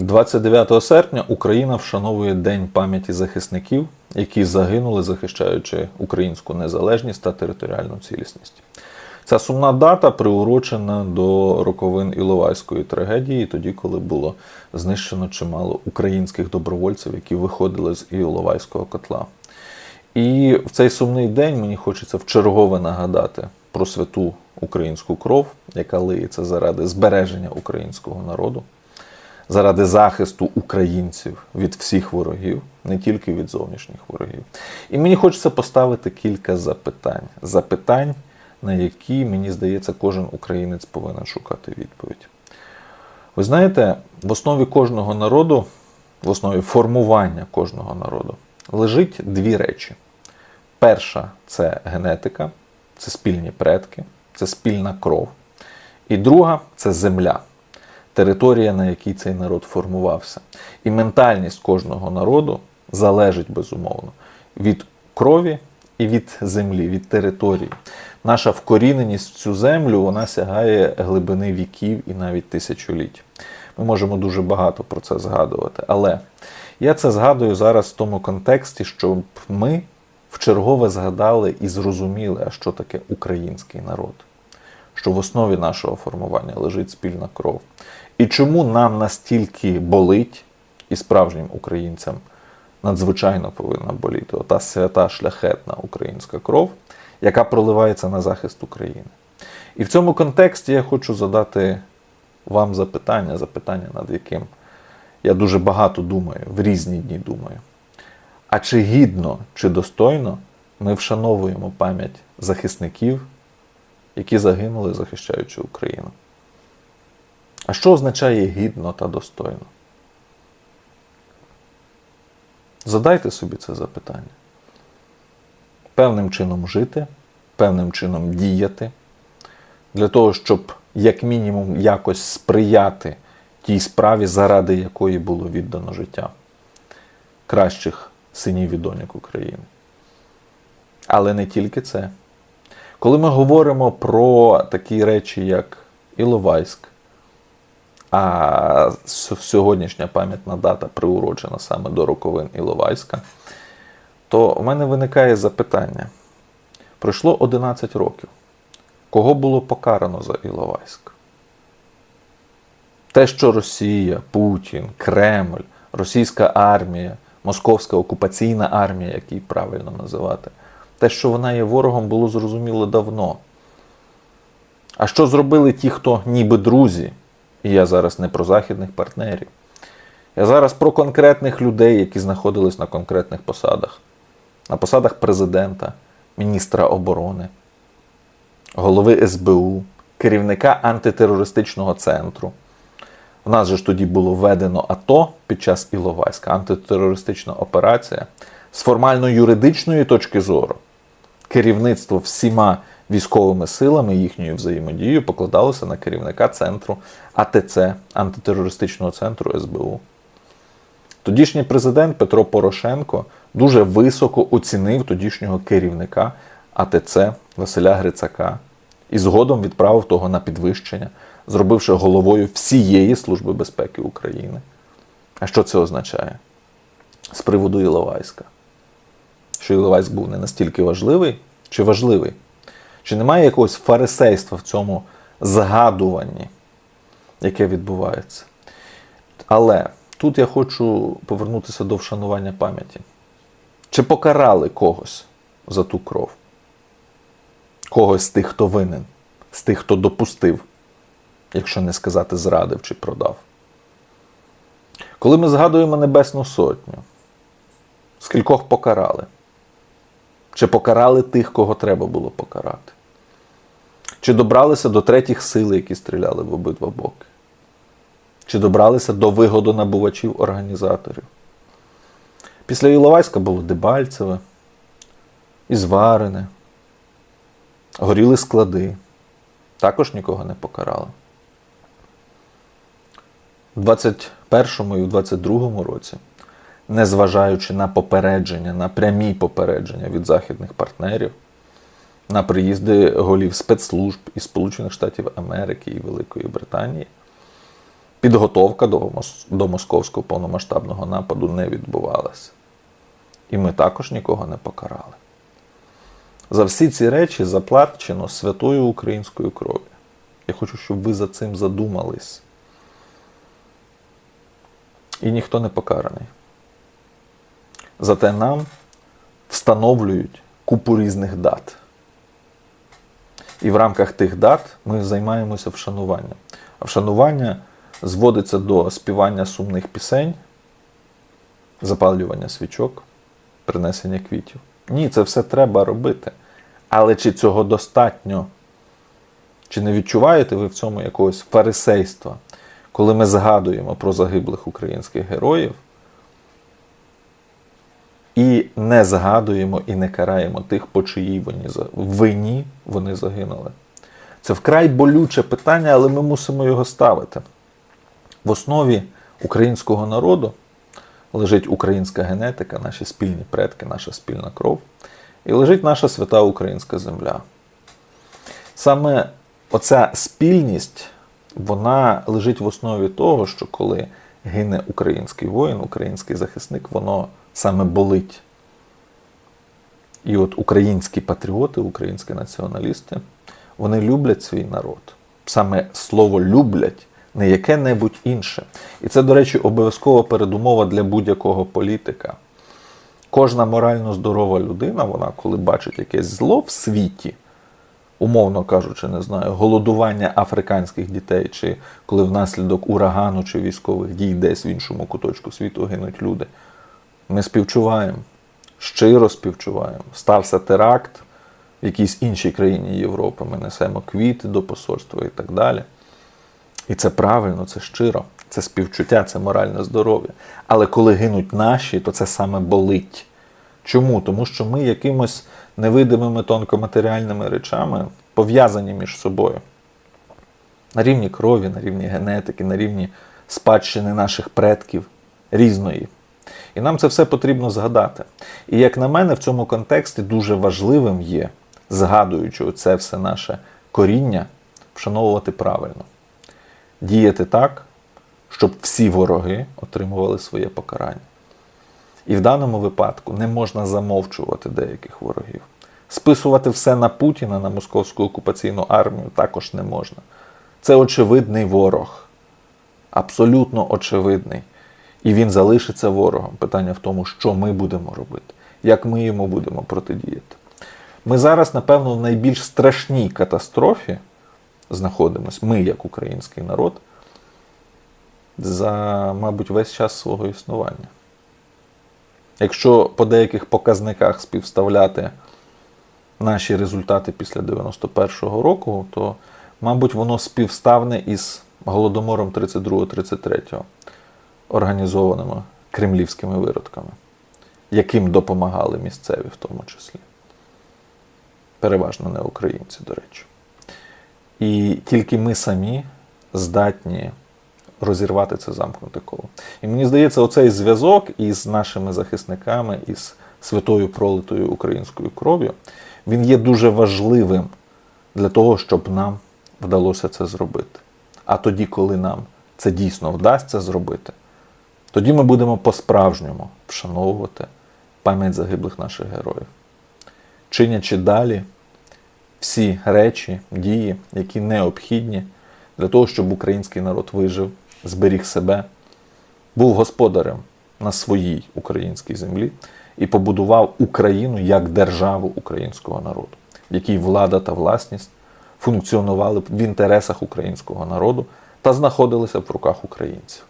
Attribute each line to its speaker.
Speaker 1: 29 серпня Україна вшановує День пам'яті захисників, які загинули, захищаючи українську незалежність та територіальну цілісність. Ця сумна дата приурочена до роковин Іловайської трагедії, тоді, коли було знищено чимало українських добровольців, які виходили з Іловайського котла. І в цей сумний день мені хочеться вчергове нагадати про святу українську кров, яка лиється заради збереження українського народу, заради захисту українців від всіх ворогів, не тільки від зовнішніх ворогів. І мені хочеться поставити кілька запитань. Запитань, на які, мені здається, кожен українець повинен шукати відповідь. Ви знаєте, в основі кожного народу, в основі формування кожного народу лежить дві речі. Перша це генетика, це спільні предки, це спільна кров. І друга це земля, територія, на якій цей народ формувався. І ментальність кожного народу залежить безумовно від крові і від землі, від території. Наша вкоріненість в цю землю вона сягає глибини віків і навіть тисячоліть. Ми можемо дуже багато про це згадувати. Але я це згадую зараз в тому контексті, щоб ми вчергове згадали і зрозуміли, а що таке український народ, що в основі нашого формування лежить спільна кров. І чому нам настільки болить, і справжнім українцям надзвичайно повинна боліти ота свята шляхетна українська кров, яка проливається на захист України. І в цьому контексті я хочу задати вам запитання, запитання, над яким я дуже багато думаю, в різні дні думаю. А чи гідно, чи достойно ми вшановуємо пам'ять захисників, які загинули, захищаючи Україну? А що означає гідно та достойно? Задайте собі це запитання. Певним чином жити, певним чином діяти, для того, щоб як мінімум якось сприяти тій справі, заради якої було віддано життя кращих синів і доньок України. Але не тільки це. Коли ми говоримо про такі речі, як Іловайськ, а сьогоднішня пам'ятна дата приурочена саме до роковин Іловайська, то в мене виникає запитання: пройшло 11 років. Кого було покарано за Іловайськ? Те, що Росія, Путін, Кремль, російська армія, Московська окупаційна армія, як її правильно називати, те, що вона є ворогом, було зрозуміло давно. А що зробили ті, хто ніби друзі? І я зараз не про західних партнерів. Я зараз про конкретних людей, які знаходились на конкретних посадах, на посадах президента, міністра оборони, голови СБУ, керівника антитерористичного центру. У нас же ж тоді було введено АТО під час Іловайська, антитерористична операція. З формально-юридичної точки зору, керівництво всіма військовими силами їхньою взаємодією покладалося на керівника центру АТЦ, антитерористичного центру СБУ. Тодішній президент Петро Порошенко дуже високо оцінив тодішнього керівника АТЦ Василя Грицака і згодом відправив того на підвищення, зробивши головою всієї Служби безпеки України. А що це означає? З приводу Іловайська. Що Іловайськ був не настільки важливий чи важливий? Чи немає якогось фарисейства в цьому згадуванні, яке відбувається? Але тут я хочу повернутися до вшанування пам'яті. Чи покарали когось за ту кров? Когось з тих, хто винен, з тих, хто допустив, якщо не сказати зрадив чи продав? Коли ми згадуємо Небесну Сотню, скількох покарали? Чи покарали тих, кого треба було покарати? Чи добралися до третіх сил, які стріляли в обидва боки? Чи добралися до вигодонабувачів організаторів? Після Іловайська було Дебальцеве, Ізварене, горіли склади. Також нікого не покарали. У 21-му і у 22-му році незважаючи на попередження, на прямі попередження від західних партнерів, на приїзди голів спецслужб із Сполучених Штатів Америки і Великої Британії, підготовка до, до московського повномасштабного нападу не відбувалася. І ми також нікого не покарали. За всі ці речі заплачено святою українською кров'ю. Я хочу, щоб ви за цим задумались. І ніхто не покараний. Зате нам встановлюють купу різних дат. І в рамках тих дат ми займаємося вшануванням. А вшанування зводиться до співання сумних пісень, запалювання свічок, принесення квітів. Ні, це все треба робити. Але чи цього достатньо? Чи не відчуваєте ви в цьому якогось фарисейства, коли ми згадуємо про загиблих українських героїв і не згадуємо і не караємо тих, по чиїй вони вині вони загинули? Це вкрай болюче питання, але ми мусимо його ставити. В основі українського народу лежить українська генетика, наші спільні предки, наша спільна кров, і лежить наша свята українська земля. Саме оця спільність, вона лежить в основі того, що коли гине український воїн, український захисник, воно саме болить. І от українські патріоти, українські націоналісти, вони люблять свій народ. Саме слово люблять не яке-небудь інше. І це, до речі, обов'язкова передумова для будь-якого політика. Кожна морально здорова людина, вона, коли бачить якесь зло в світі, умовно кажучи, не знаю, голодування африканських дітей, чи коли внаслідок урагану чи військових дій десь в іншому куточку світу гинуть люди, ми співчуваємо, щиро співчуваємо. Стався теракт в якійсь іншій країні Європи, ми несемо квіти до посольства і так далі. І це правильно, це щиро, це співчуття, це моральне здоров'я. Але коли гинуть наші, то це саме болить. Чому? Тому що ми якимось невидимими тонкоматеріальними речами пов'язані між собою. На рівні крові, на рівні генетики, на рівні спадщини наших предків різної. І нам це все потрібно згадати. І як на мене, в цьому контексті дуже важливим є, згадуючи це все наше коріння, вшановувати правильно діяти так, щоб всі вороги отримували своє покарання. І в даному випадку не можна замовчувати деяких ворогів. Списувати все на Путіна, на московську окупаційну армію також не можна. Це очевидний ворог. Абсолютно очевидний. І він залишиться ворогом. Питання в тому, що ми будемо робити, як ми йому будемо протидіяти. Ми зараз, напевно, в найбільш страшній катастрофі знаходимось, ми, як український народ, за, мабуть, весь час свого існування. Якщо по деяких показниках співставляти наші результати після 91-го року, то, мабуть, воно співставне із голодомором 32-33, організованими кремлівськими виродками, яким допомагали місцеві в тому числі. Переважно не українці, до речі. І тільки ми самі здатні розірвати це замкнуте коло. І мені здається, оцей зв'язок із нашими захисниками, із святою пролитою українською кров'ю, він є дуже важливим для того, щоб нам вдалося це зробити. А тоді, коли нам це дійсно вдасться зробити, тоді ми будемо по-справжньому вшановувати пам'ять загиблих наших героїв. Чинячи далі всі речі, дії, які необхідні для того, щоб український народ вижив, зберіг себе, був господарем на своїй українській землі і побудував Україну як державу українського народу, в якій влада та власність функціонували б в інтересах українського народу та знаходилися б в руках українців.